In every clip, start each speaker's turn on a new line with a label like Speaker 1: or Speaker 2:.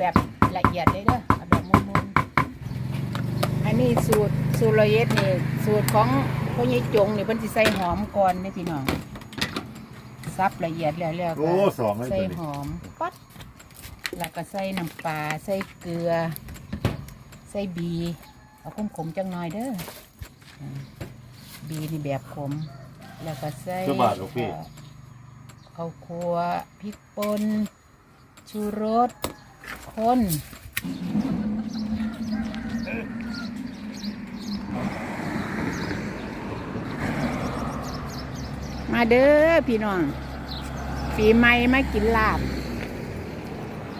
Speaker 1: แบบละเอียดเลยเด้อเอาแบบมุนๆอันนี้สูตรสูตรละเอียดนี่สูตรของพ่อใหญ่จงนี่เพิ่นสิใส่หอมก่อนนี่พี่น้องซับละเอียดแล้วแล้ว
Speaker 2: โอ้
Speaker 1: ก็
Speaker 2: สองเลย
Speaker 1: ใส่
Speaker 2: ตัวนี้
Speaker 1: หอมปัดแล้วก็ใส่น้ำปลาใส่เกลือ ใส่บีเอาขมๆจังหน่อยเด้ออืมบีนี่แบบขม แล้วก็ใส่
Speaker 2: เจ้าบาทลูกพี่
Speaker 1: เอ่อข้าวคั่วพริกป่นชูรส ข้นมาเด้อพี่น้อง ปีใหม่มากินลาบ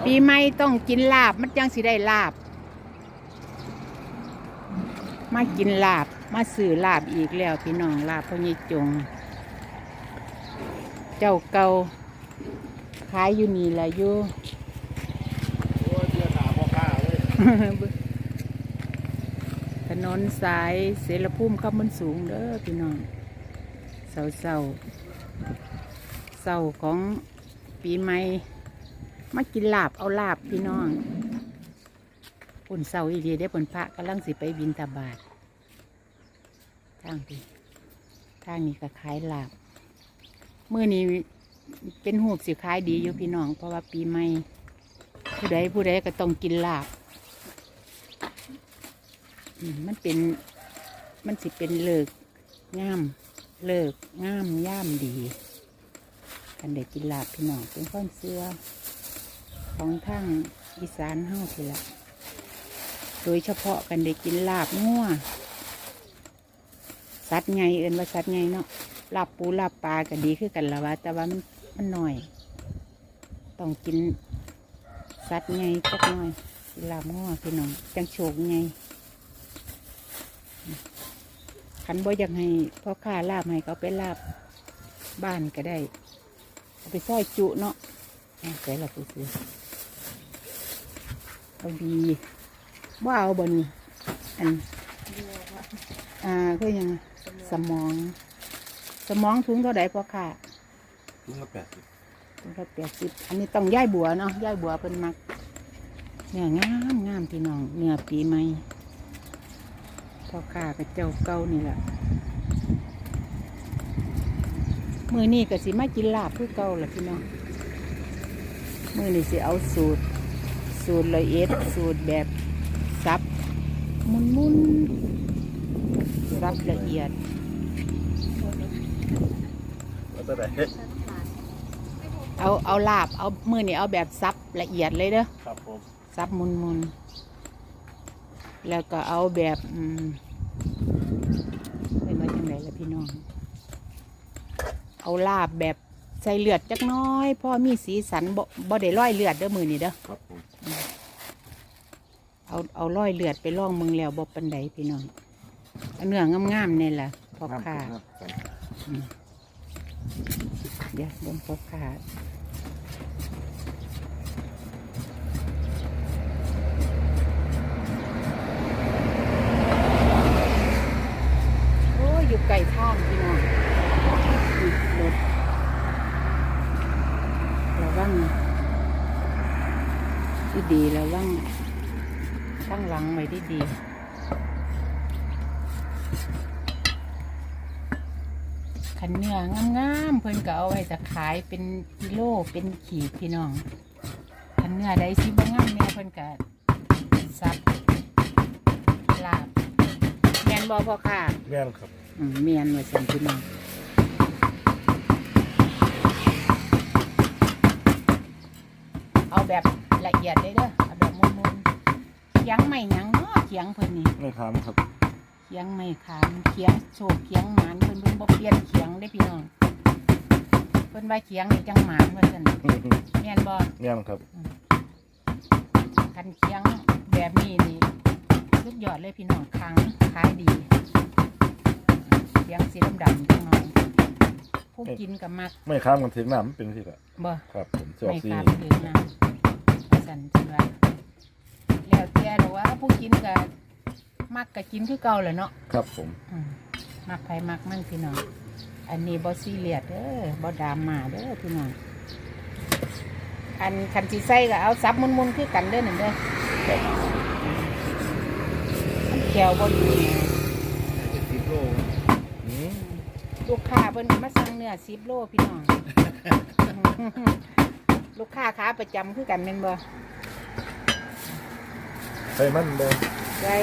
Speaker 1: ปีใหม่ต้องกินลาบ มันจังสิได้ลาบ มากินลาบ มาสื่อลาบอีกแล้วพี่น้องลาบพ่อใหญ่จง เจ้าเก่าขายอยู่นี่แหละอยู่
Speaker 2: โอ้ยเจ้าหนาพ่อข้าเลย
Speaker 1: ถนนสายเสรภูมิขับมันสูงเด้อพี่น้องเสาเสาเสาของปีใหม่มากินลาบเอาลาบพี่น้องปุ่นเสาอีเดียได้ผลพระกำลังสิไปบินตาบาททางที่ทางนี้ก็ขายลาบเมื่อนี้เป็นหูบสิขายดีอยู่พี่น้อง เพราะว่าปีใหม่ผู้ใดผู้ใดก็ต้องกินลาบ มันเป็น มันสิเป็นเลิกงาม เลิกงามย่ามดีกันได้กินลาบพี่น้องเป็นข้อนเสื้อของทางอีสานเฮาทีละโดยเฉพาะกันได้กินลาบงัวสัตว์ไงเอินว่าสัตว์ไงเนาะลาบปูลาบปลาก็ดีคือกันละวะแต่ว่ามันมันหน่อย ต้องกินสัตว์ไงจักหน่อยกินลาบงัวพี่น้องจังโฉกไง ขันบ่อยากให้พ่อค้าลาบให้เขาไปลาบบ้านก็ได้เอาไปซอยจุเนาะเอาใส่ละผู้ซื้อเอาดีว่าเอาบนอันอ่าก็ยังสมอง สมองถุงเท่าไหร่พ่อค้า
Speaker 2: ลุงละแปดสิบ
Speaker 1: ถุงละแปดสิบอันนี้ต้องย่ายบัวเนาะย่ายบัวเป็นมักเนื้องามงามพี่น้องเนื้อปีใหม่ พ่อค้ากับเจ้าเก่านี่แหละมือนี่ก็สิมากินลาบคือเก่าล่ะพี่น้องมือนี่สิเอาสูตร สูตรละเอียดสูตรแบบซับมุนมุนๆซับละเอียด
Speaker 2: แล้วตัวไหน
Speaker 1: เอาเอาลาบเอามือนี่เอาแบบซับละเอียดเลยเด้อ
Speaker 2: ครับผม
Speaker 1: ซับมุนมุนๆ แล้วก็เอาแบบอืมเป็นว่าจังไรล่ะพี่น้อง เอาลาบแบบใส่เลือดจักหน้อยพ่อมีสีสันบ่บ่ได้ร้อยเลือดเด้อมือนี่เด้อ
Speaker 2: ครับผม
Speaker 1: เอาเอาร้อยเลือดไปล่องมึงแล้วบ่ปันใดพี่น้องเอาเนื้องามๆนี่แหละพ่อค้า
Speaker 2: ครับ
Speaker 1: เดี๋ยวเบิ่งพ่อค้าโอ้ยอยู่ ไกลทางพี่น้องนี่รถระวังดีดีๆระวังตั้งหลังไว้ดีดีขันเนื้องามๆเพิ่นก็เอาไว้จะขายเป็นกิโลเป็นขีดพี่น้องขันเนื้อใดสิบงามแน่เพิ่นก็ แม่นบ่พ่อค่ะ
Speaker 2: แม่นครับ
Speaker 1: อืมเมียนว่าสันพี่น้องเอาแบบละเอียดเลยเด้อเอาแบบมุนๆเคียงไม่หยังเนาะเคียงเพิ่นนี่
Speaker 2: ไม่ค้ำครับ
Speaker 1: เคียงไม่ขามเคียงโศกเคียงหมานเพิ่นเพิ่นบ่เปลี่ยนเคียงได้พี่น้องเพิ่นว่าเคียงนี่จังหมานว่าซั่นแม่นบ่
Speaker 2: แม่นครับ
Speaker 1: คันเคียงแบบนี้นี่ สุดยอดเลยพี่น้องคังขายดีเคียงสีดำๆจังหน่อยผู้กินก็มัก
Speaker 2: ไม่ค้ำกันถึงน้ำมันเป็นสิละ
Speaker 1: บ่
Speaker 2: ครับผมจะออก
Speaker 1: ไม่
Speaker 2: สี
Speaker 1: ครับถือนะสันจังว่าแล้วแต่หรือว่าผู้กินก็มักก็กินคือเก่าแหละเนาะ
Speaker 2: ครับผม
Speaker 1: อืมมักไผมักมันพี่น้องอันนี้บ่ซีเรียสเด้อบ่ดราม่าเด้อพี่น้องอันคันสีใส่ก็เอาซับมุนๆคือกันเด้อนั่นเด้อมัน แขวบน
Speaker 2: สิบโล
Speaker 1: ลูกค้าเพิ่นมาสั่งเนื้อสิบโลพี่น้อง ลูกค้าขาประจำคือกันแม่นบ่
Speaker 2: ใส่มันเลย
Speaker 1: ใส่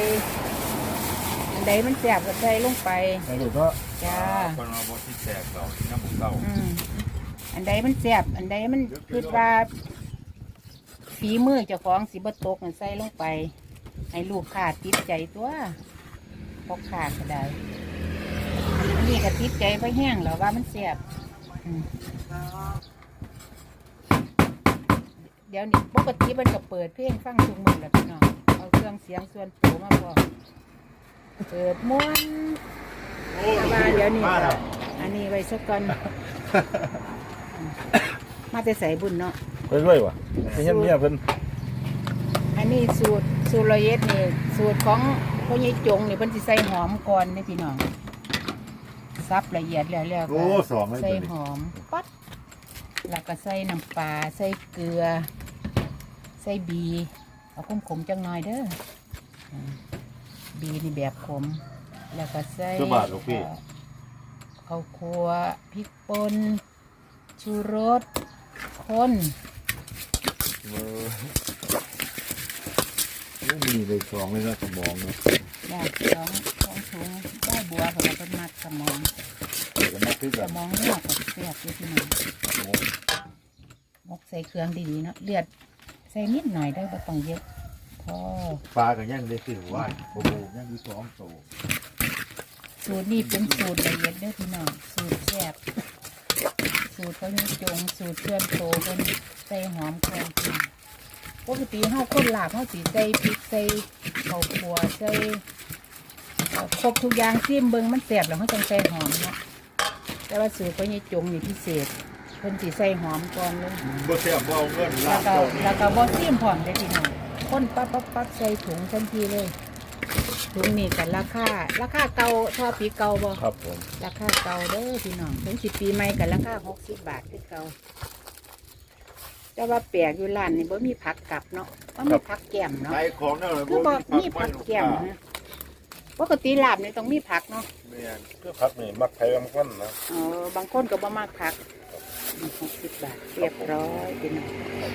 Speaker 1: อันใดมันแซ่บก็ใส่ลงไป
Speaker 2: ไอ้ลูกเนาะ
Speaker 1: จ้า
Speaker 2: คนมาบดที่แตกเราที่น้ำหมูเต้า
Speaker 1: อันใดมันแซ่บอันใดมันคิดว่าฝีมือเจ้าของสิบตกนั่นใส่ลงไป ให้ลูกค้าติดใจตัวพกค้าก็ได้อันนี้ก็ติดใจไปแห้งแล้วว่ามันแซ่บอืมเดี๋ยวนี้ปกติมันก็เปิดเพลงฟังทุกมื้อแหล้วพี่น้องเอาเครื่องเสียงส่วนตัวมาพอเปิดม้วนแต่ว่าเดี๋ยวนี้ก็อันนี้ไว้สักก่อนมาแต่ใส่บุญเนาะ
Speaker 2: ไปรวยวะไม่เห็นเมียเพิ่น
Speaker 1: อั นนี้สูตรสูตรละเอียดนี่สูตรของพ่อใหญ่จงนี่เพิ่นสิใส่หอมก่อนนี่พี่น้องซับละเอียดแล้วแล้วก็
Speaker 2: โอ้สองเลย
Speaker 1: ใส่
Speaker 2: ตัวนี้
Speaker 1: หอมปัดแล้วก็ใส่น้ำปลาใส่เกลือ ใส่บี เอาขมขมๆจังหน่อยเด้ออืมบีนี่แบบขม แล้วก็ใส่
Speaker 2: เจ้าบาทลูกพี่
Speaker 1: เอ่อข้าวคั่วพริกป่นชูรสข้น
Speaker 2: เออโอ้ มีเลยสองเลยนะสมองเนาะ
Speaker 1: อยากสองสองถุงได้บัวเขาก็เป็นมัดสมอง
Speaker 2: เดี๋ยวก็มาซื้อ
Speaker 1: ส
Speaker 2: กัน
Speaker 1: มองเลือดกับเสียบด้วยพี่น้องมกใส่เครื่องดีๆเนาะเลือดใส่นิดหน่อยได้ไม่ต้องเยอะพอ
Speaker 2: ปลากับย่างได้คือว่าโอ้โหย่างมีสองโต
Speaker 1: สูตรนี้เป็นสูตรละเอียดเด้อพี่น้องสูตรแซ่บสูตรเขานี่จงสูตรเพื่อนโตเป็นใส่หอมก่อนพี่น้อง ปกติเฮาคนลาบเฮาสิใส่พริกใส่ข้าวคั่วใส่เอ่อครบทุกอย่างซิมเบิ่งมันแซ่บแล้วเฮาต้องใส่หอมเนาะแต่ว่าสูตรเขานี่จงนี่พิเศษเพิ่นสิใส่หอมก่อนเลย
Speaker 2: บ่เสียบบ่เอาเงิน
Speaker 1: แล้
Speaker 2: ลาวบ
Speaker 1: ก็
Speaker 2: เจ้านี่
Speaker 1: แล้วก็บอซิมพร้อมได้พี่น้องคนปั๊บปั๊บปั๊บใส่ถุงทันทีเลย ถุงนี่กันราคา ราคาเก่าเท่าปีเก่าบ่
Speaker 2: ครับผม
Speaker 1: ราคาเก่าเด้อพี่น้องถึงสิปีใหม่กันราคาหกสิบบาทคือเก่า แต่ว่าแปลกอยู่ร้านนี่บ่มีผักกลับเนาะบ่มีผักแก้มเนาะ
Speaker 2: ขายของนั่นแหละ
Speaker 1: คือบ่มีผักแก้มนะปกติลาบนี่ต้องมีผักเนาะ
Speaker 2: แม่นคือพักนี่มักไผบางคนนะ
Speaker 1: เออบางคนก็บ่มากผักหกสิบบาทเรียบร้อยพี่น้อง